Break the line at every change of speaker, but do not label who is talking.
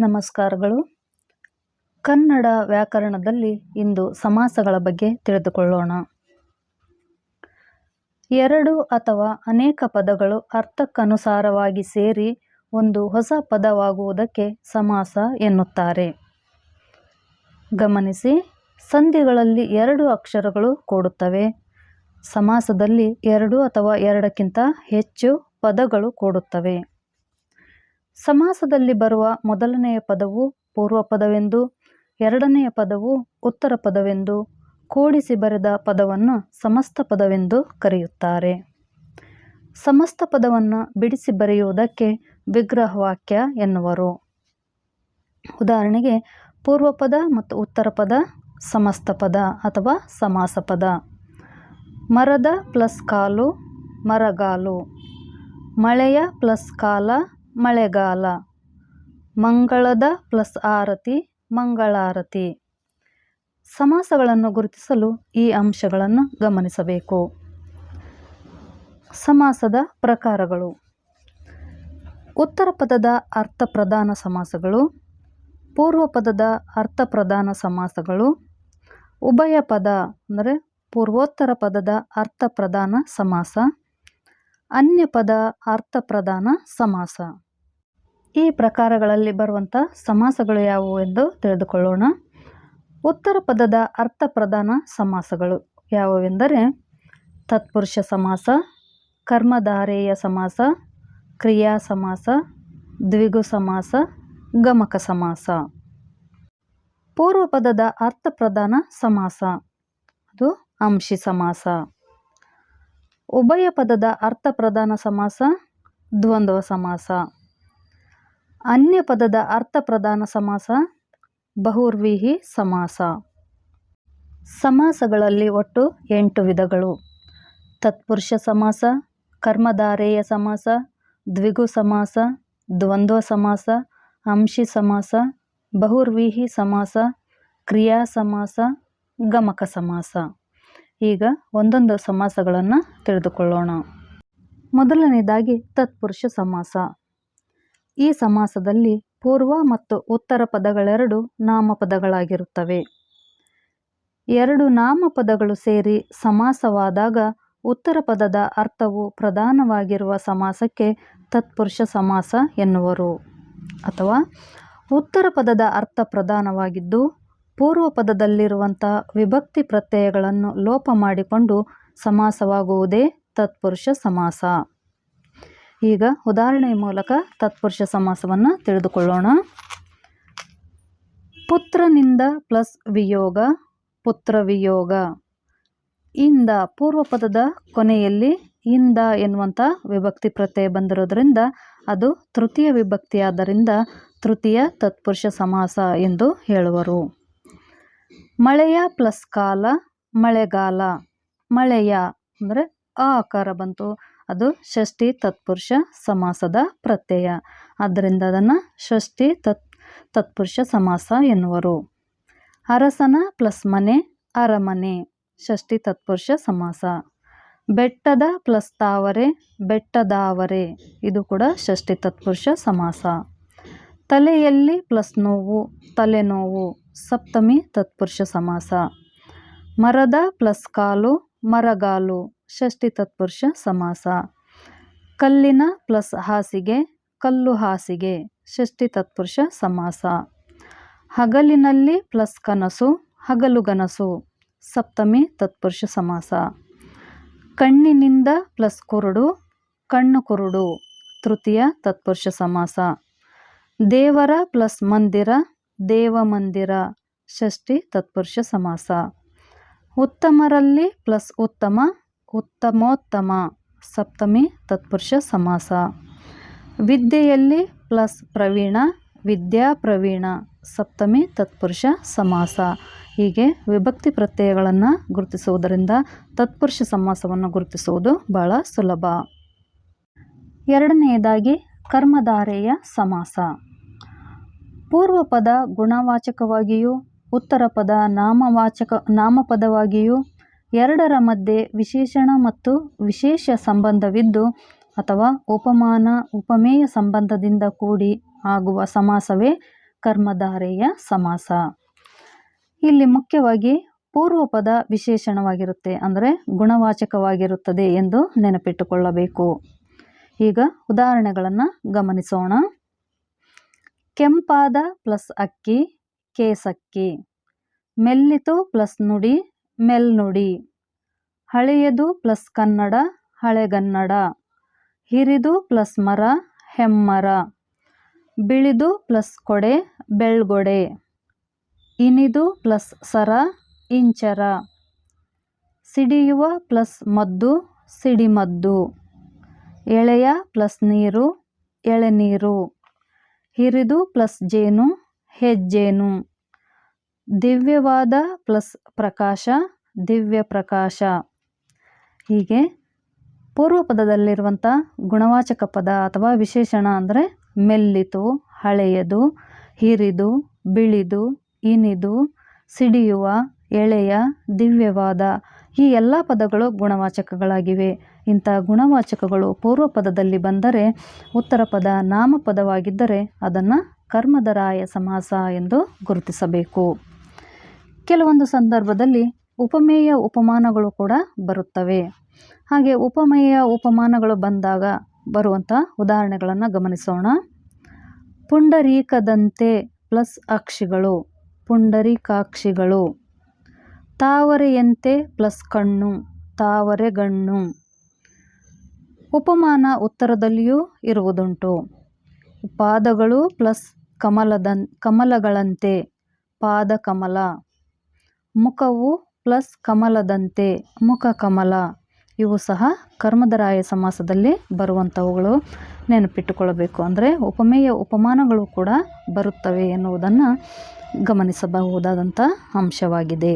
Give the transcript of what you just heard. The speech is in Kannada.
ನಮಸ್ಕಾರಗಳು. ಕನ್ನಡ ವ್ಯಾಕರಣದಲ್ಲಿ ಇಂದು ಸಮಾಸಗಳ ಬಗ್ಗೆ ತಿಳಿದುಕೊಳ್ಳೋಣ. ಎರಡು ಅಥವಾ ಅನೇಕ ಪದಗಳು ಅರ್ಥಕ್ಕನುಸಾರವಾಗಿ ಸೇರಿ ಒಂದು ಹೊಸ ಪದವಾಗುವುದಕ್ಕೆ ಸಮಾಸ ಎನ್ನುತ್ತಾರೆ. ಗಮನಿಸಿ, ಸಂಧಿಗಳಲ್ಲಿ ಎರಡು ಅಕ್ಷರಗಳು ಕೂಡುತ್ತವೆ. ಸಮಾಸದಲ್ಲಿ ಎರಡು ಅಥವಾ ಎರಡಕ್ಕಿಂತ ಹೆಚ್ಚು ಪದಗಳು ಕೂಡುತ್ತವೆ. ಸಮಾಸದಲ್ಲಿ ಬರುವ ಮೊದಲನೆಯ ಪದವು ಪೂರ್ವ ಪದವೆಂದು, ಎರಡನೆಯ ಪದವು ಉತ್ತರ ಪದವೆಂದು, ಕೂಡಿಸಿ ಬರೆದ ಪದವನ್ನು ಸಮಸ್ತ ಪದವೆಂದು ಕರೆಯುತ್ತಾರೆ. ಸಮಸ್ತ ಪದವನ್ನು ಬಿಡಿಸಿ ಬರೆಯುವುದಕ್ಕೆ ವಿಗ್ರಹವಾಕ್ಯ ಎನ್ನುವರು. ಉದಾಹರಣೆಗೆ, ಪೂರ್ವ ಪದ ಮತ್ತು ಉತ್ತರ ಪದ ಸಮಸ್ತ ಪದ ಅಥವಾ ಸಮಾಸ ಪದ. ಮರದ ಪ್ಲಸ್ ಕಾಲು ಮರಗಾಲು. ಮಳೆಯ ಪ್ಲಸ್ ಕಾಲ ಮಳೆಗಾಲ. ಮಂಗಳದ ಪ್ಲಸ್ ಆರತಿ, ಮಂಗಳಾರತಿ. ಸಮಾಸಗಳನ್ನು ಗುರುತಿಸಲು ಈ ಅಂಶಗಳನ್ನು ಗಮನಿಸಬೇಕು. ಸಮಾಸದ ಪ್ರಕಾರಗಳು. ಉತ್ತರ ಪದದ ಅರ್ಥಪ್ರಧಾನ ಸಮಾಸಗಳು ಪೂರ್ವ ಪದದ ಅರ್ಥಪ್ರಧಾನ ಸಮಾಸಗಳು ಉಭಯ ಪದ ಅಂದರೆ ಪೂರ್ವೋತ್ತರ ಪದದ ಅರ್ಥಪ್ರಧಾನ ಸಮಾಸ ಅನ್ಯ ಪದ ಅರ್ಥಪ್ರಧಾನ ಸಮಾಸ. ಈ ಪ್ರಕಾರಗಳಲ್ಲಿ ಬರುವಂಥ ಸಮಾಸಗಳು ಯಾವುವು ಎಂದು ತಿಳಿದುಕೊಳ್ಳೋಣ. ಉತ್ತರ ಪದದ ಅರ್ಥ ಪ್ರಧಾನ ಸಮಾಸಗಳು ಯಾವುವೆಂದರೆ ತತ್ಪುರುಷ ಸಮಾಸ, ಕರ್ಮಧಾರೇಯ ಸಮಾಸ, ಕ್ರಿಯಾ ಸಮಾಸ, ದ್ವಿಗು ಸಮಾಸ, ಗಮಕ ಸಮಾಸ. ಪೂರ್ವ ಪದದ ಅರ್ಥಪ್ರಧಾನ ಸಮಾಸ, ಅದು ಅಂಶಿ ಸಮಾಸ. ಉಭಯ ಪದದ ಅರ್ಥ ಪ್ರಧಾನ ಸಮಾಸ, ದ್ವಂದ್ವ ಸಮಾಸ. ಅನ್ಯ ಪದದ ಅರ್ಥ ಪ್ರಧಾನ ಸಮಾಸ, ಬಹುರ್ವಿಹಿ ಸಮಾಸ. ಸಮಾಸಗಳಲ್ಲಿ ಒಟ್ಟು ಎಂಟು ವಿಧಗಳು. ತತ್ಪುರುಷ ಸಮಾಸ, ಕರ್ಮಧಾರೇಯ ಸಮಾಸ, ದ್ವಿಗು ಸಮಾಸ, ದ್ವಂದ್ವ ಸಮಾಸ, ಅಂಶಿ ಸಮಾಸ, ಬಹುರ್ವಿಹಿ ಸಮಾಸ, ಕ್ರಿಯಾ ಸಮಾಸ, ಗಮಕ ಸಮಾಸ. ಈಗ ಒಂದೊಂದು ಸಮಾಸಗಳನ್ನು ತಿಳಿದುಕೊಳ್ಳೋಣ. ಮೊದಲನೇದಾಗಿ ತತ್ಪುರುಷ ಸಮಾಸ. ಈ ಸಮಾಸದಲ್ಲಿ ಪೂರ್ವ ಮತ್ತು ಉತ್ತರ ಪದಗಳೆರಡು ನಾಮಪದಗಳಾಗಿರುತ್ತವೆ. ಎರಡು ನಾಮಪದಗಳು ಸೇರಿ ಸಮಾಸವಾದಾಗ ಉತ್ತರ ಪದದ ಅರ್ಥವು ಪ್ರಧಾನವಾಗಿರುವ ಸಮಾಸಕ್ಕೆ ತತ್ಪುರುಷ ಸಮಾಸ ಎನ್ನುವರು. ಅಥವಾ ಉತ್ತರ ಪದದ ಅರ್ಥ ಪ್ರಧಾನವಾಗಿದ್ದು, ಪೂರ್ವ ಪದದಲ್ಲಿರುವಂಥ ವಿಭಕ್ತಿ ಪ್ರತ್ಯಯಗಳನ್ನು ಲೋಪ ಮಾಡಿಕೊಂಡು ಸಮಾಸವಾಗುವುದೇ ತತ್ಪುರುಷ ಸಮಾಸ. ಈಗ ಉದಾಹರಣೆಯ ಮೂಲಕ ತತ್ಪುರುಷ ಸಮಾಸವನ್ನು ತಿಳಿದುಕೊಳ್ಳೋಣ. ಪುತ್ರನಿಂದ ಪ್ಲಸ್ ವಿಯೋಗ, ಪುತ್ರ ವಿಯೋಗ. ಇಂದ ಪೂರ್ವ ಪದದ ಕೊನೆಯಲ್ಲಿ ಇಂದ ಎನ್ನುವಂಥ ವಿಭಕ್ತಿ ಪ್ರತ್ಯಯ ಬಂದಿರೋದ್ರಿಂದ ಅದು ತೃತೀಯ ವಿಭಕ್ತಿಯಾದ್ದರಿಂದ ತೃತೀಯ ತತ್ಪುರುಷ ಸಮಾಸ ಎಂದು ಹೇಳುವರು. ಮಳೆಯ ಪ್ಲಸ್ ಕಾಲ, ಮಳೆಗಾಲ. ಮಳೆಯ ಅಂದರೆ ಆ ಆಕಾರ ಬಂತು. ಅದು ಷಷ್ಠಿ ತತ್ಪುರುಷ ಸಮಾಸದ ಪ್ರತ್ಯಯ. ಆದ್ದರಿಂದ ಅದನ್ನು ಷಷ್ಠಿ ತತ್, ತತ್ಪುರುಷ ಸಮಾಸ ಎನ್ನುವರು. ಅರಸನ ಪ್ಲಸ್ ಮನೆ, ಅರಮನೆ, ಷಷ್ಠಿ ತತ್ಪುರುಷ ಸಮಾಸ. ಬೆಟ್ಟದ ಪ್ಲಸ್ ತಾವರೆ, ಬೆಟ್ಟದಾವರೆ, ಇದು ಕೂಡ ಷಷ್ಠಿ ತತ್ಪುರುಷ ಸಮಾಸ. ತಲೆಯಲ್ಲಿ ಪ್ಲಸ್ ನೋವು, ತಲೆನೋವು, ಸಪ್ತಮಿ ತತ್ಪುರುಷ ಸಮಾಸ. ಮರದ ಪ್ಲಸ್ ಕಾಲು ಮರಗಾಲು, ಷಷ್ಠಿ ತತ್ಪುರುಷ ಸಮಾಸ. ಕಲ್ಲಿನ ಪ್ಲಸ್ ಹಾಸಿಗೆ, ಕಲ್ಲು ಹಾಸಿಗೆ, ಷಷ್ಠಿ ತತ್ಪುರುಷ ಸಮಾಸ. ಹಗಲಿನಲ್ಲಿ ಪ್ಲಸ್ ಕನಸು ಹಗಲುಗನಸು ಸಪ್ತಮಿ ತತ್ಪುರುಷ ಸಮಾಸ. ಕಣ್ಣಿನಿಂದ ಪ್ಲಸ್ ಕುರುಡು, ಕಣ್ಣು ಕುರುಡು, ತೃತೀಯ ತತ್ಪುರುಷ ಸಮಾಸ. ದೇವರ ಪ್ಲಸ್ ಮಂದಿರ, ದೇವ ಮಂದಿರ, ಷಷ್ಠಿ ತತ್ಪುರುಷ ಸಮಾಸ. ಉತ್ತಮರಲ್ಲಿ ಪ್ಲಸ್ ಉತ್ತಮ, ಉತ್ತಮೋತ್ತಮ, ಸಪ್ತಮಿ ತತ್ಪುರುಷ ಸಮಾಸ. ವಿದ್ಯೆಯಲ್ಲಿ ಪ್ಲಸ್ ಪ್ರವೀಣ, ವಿದ್ಯಾ ಪ್ರವೀಣ, ಸಪ್ತಮಿ ತತ್ಪುರುಷ ಸಮಾಸ. ಹೀಗೆ ವಿಭಕ್ತಿ ಪ್ರತ್ಯಯಗಳನ್ನು ಗುರುತಿಸುವುದರಿಂದ ತತ್ಪುರುಷ ಸಮಾಸವನ್ನು ಗುರುತಿಸುವುದು ಬಹಳ ಸುಲಭ. ಎರಡನೆಯದಾಗಿ ಕರ್ಮಧಾರೆಯ ಸಮಾಸ. ಪೂರ್ವಪದ ಗುಣವಾಚಕವಾಗಿಯೂ ಉತ್ತರ ಪದ ನಾಮವಾಚಕ ನಾಮಪದವಾಗಿಯೂ ಎರಡರ ಮಧ್ಯೆ ವಿಶೇಷಣ ಮತ್ತು ವಿಶೇಷ ಸಂಬಂಧವಿದ್ದು ಅಥವಾ ಉಪಮಾನ, ಉಪಮೇಯ ಸಂಬಂಧದಿಂದ ಕೂಡಿ ಆಗುವ ಸಮಾಸವೇ ಕರ್ಮಧಾರೆಯ ಸಮಾಸ. ಇಲ್ಲಿ ಮುಖ್ಯವಾಗಿ ಪೂರ್ವ ಪದ ವಿಶೇಷಣವಾಗಿರುತ್ತೆ ಅಂದರೆ ಗುಣವಾಚಕವಾಗಿರುತ್ತದೆ ಎಂದು ನೆನಪಿಟ್ಟುಕೊಳ್ಳಬೇಕು. ಈಗ ಉದಾಹರಣೆಗಳನ್ನು ಗಮನಿಸೋಣ. ಕೆಂಪಾದ ಪ್ಲಸ್ ಅಕ್ಕಿ ಕೇಸಕ್ಕಿ. ಮೆಲ್ಲಿತು ಪ್ಲಸ್ ನುಡಿ ಮೆಲ್ನುಡಿ ಹಳೆಯದು ಪ್ಲಸ್ ಕನ್ನಡ ಹಳೆಗನ್ನಡ ಹಿರಿದು ಪ್ಲಸ್ ಮರ, ಹೆಮ್ಮರ. ಬಿಳಿದು ಪ್ಲಸ್ ಕೊಡೆ, ಬೆಳ್ಗೊಡೆ. ಇನಿದು ಪ್ಲಸ್ ಸರ, ಇಂಚರ. ಸಿಡಿಯುವ ಪ್ಲಸ್ ಮದ್ದು, ಸಿಡಿಮದ್ದು. ಎಳೆಯ ಪ್ಲಸ್ ನೀರು, ಎಳೆನೀರು. ಹಿರಿದು ಪ್ಲಸ್ ಜೇನು ಹೆಜ್ಜೇನು. ದಿವ್ಯವಾದ ಪ್ಲಸ್ ಪ್ರಕಾಶ, ದಿವ್ಯ ಪ್ರಕಾಶ. ಹೀಗೆ ಪೂರ್ವ ಪದದಲ್ಲಿರುವಂಥ ಗುಣವಾಚಕ ಪದ ಅಥವಾ ವಿಶೇಷಣ ಅಂದರೆ ಮೆಲ್ಲಿತು, ಹಳೆಯದು, ಹಿರಿದು, ಬಿಳಿದು, ಇನಿದು, ಸಿಡಿಯುವ, ಎಳೆಯ, ದಿವ್ಯವಾದ ಈ ಎಲ್ಲ ಪದಗಳು ಗುಣವಾಚಕಗಳಾಗಿವೆ. ಇಂಥ ಗುಣವಾಚಕಗಳು ಪೂರ್ವ ಪದದಲ್ಲಿ ಬಂದರೆ ಉತ್ತರ ಪದ ನಾಮಪದವಾಗಿದ್ದರೆ ಅದನ್ನು ಕರ್ಮದರಾಯ ಸಮಾಸ ಎಂದು ಗುರುತಿಸಬೇಕು. ಕೆಲವೊಂದು ಸಂದರ್ಭದಲ್ಲಿ ಉಪಮೇಯ ಉಪಮಾನಗಳು ಕೂಡ ಬರುತ್ತವೆ. ಹಾಗೆ ಉಪಮೇಯ ಉಪಮಾನಗಳು ಬಂದಾಗ ಬರುವಂಥ ಉದಾಹರಣೆಗಳನ್ನು ಗಮನಿಸೋಣ. ಪುಂಡರೀಕದಂತೆ ಪ್ಲಸ್ ಅಕ್ಷಿಗಳು, ಪುಂಡರೀಕಾಕ್ಷಿಗಳು. ತಾವರೆಯಂತೆ ಪ್ಲಸ್ ಕಣ್ಣು ತಾವರೆಗಣ್ಣು ಉಪಮಾನ ಉತ್ತರದಲ್ಲಿಯೂ ಇರುವುದುಂಟು. ಪಾದಗಳು ಪ್ಲಸ್ ಕಮಲದ ಕಮಲಗಳಂತೆ ಪಾದ ಕಮಲ. ಮುಖವು ಪ್ಲಸ್ ಕಮಲದಂತೆ ಮುಖ ಕಮಲ. ಇವು ಸಹ ಕರ್ಮದರಾಯ ಸಮಾಸದಲ್ಲಿ ಬರುವಂಥವುಗಳು ನೆನಪಿಟ್ಟುಕೊಳ್ಳಬೇಕು ಅಂದರೆ ಉಪಮೇಯ ಉಪಮಾನಗಳು ಕೂಡ ಬರುತ್ತವೆ ಎನ್ನುವುದನ್ನು ಗಮನಿಸಬಹುದಾದಂಥ ಅಂಶವಾಗಿದೆ.